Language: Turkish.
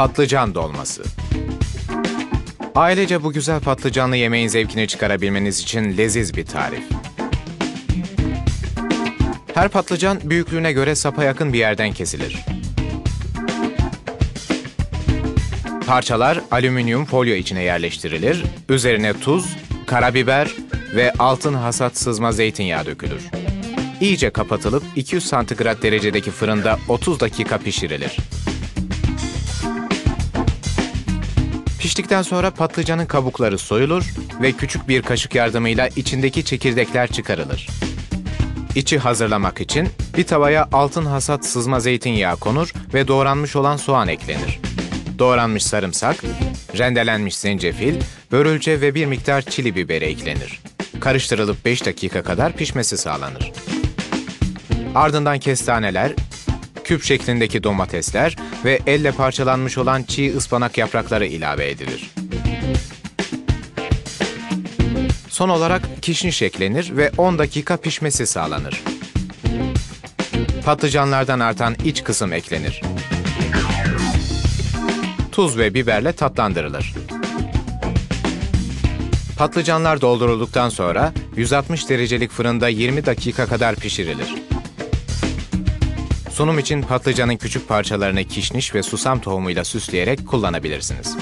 Patlıcan dolması. Ailece bu güzel patlıcanlı yemeğin zevkini çıkarabilmeniz için leziz bir tarif. Her patlıcan büyüklüğüne göre sapa yakın bir yerden kesilir. Parçalar alüminyum folyo içine yerleştirilir, üzerine tuz, karabiber ve altın hasat sızma zeytinyağı dökülür. İyice kapatılıp 200 santigrat derecedeki fırında 30 dakika pişirilir. Piştikten sonra patlıcanın kabukları soyulur ve küçük bir kaşık yardımıyla içindeki çekirdekler çıkarılır. İçi hazırlamak için bir tavaya altın hasat sızma zeytinyağı konur ve doğranmış olan soğan eklenir. Doğranmış sarımsak, rendelenmiş zencefil, börülce ve bir miktar çili biberi eklenir. Karıştırılıp 5 dakika kadar pişmesi sağlanır. Ardından kestaneler, küp şeklindeki domatesler ve elle parçalanmış olan çiğ ıspanak yaprakları ilave edilir. Son olarak kişniş eklenir ve 10 dakika pişmesi sağlanır. Patlıcanlardan artan iç kısım eklenir. Tuz ve biberle tatlandırılır. Patlıcanlar doldurulduktan sonra 160 derecelik fırında 20 dakika kadar pişirilir. Sunum için patlıcanın küçük parçalarını kişniş ve susam tohumuyla süsleyerek kullanabilirsiniz.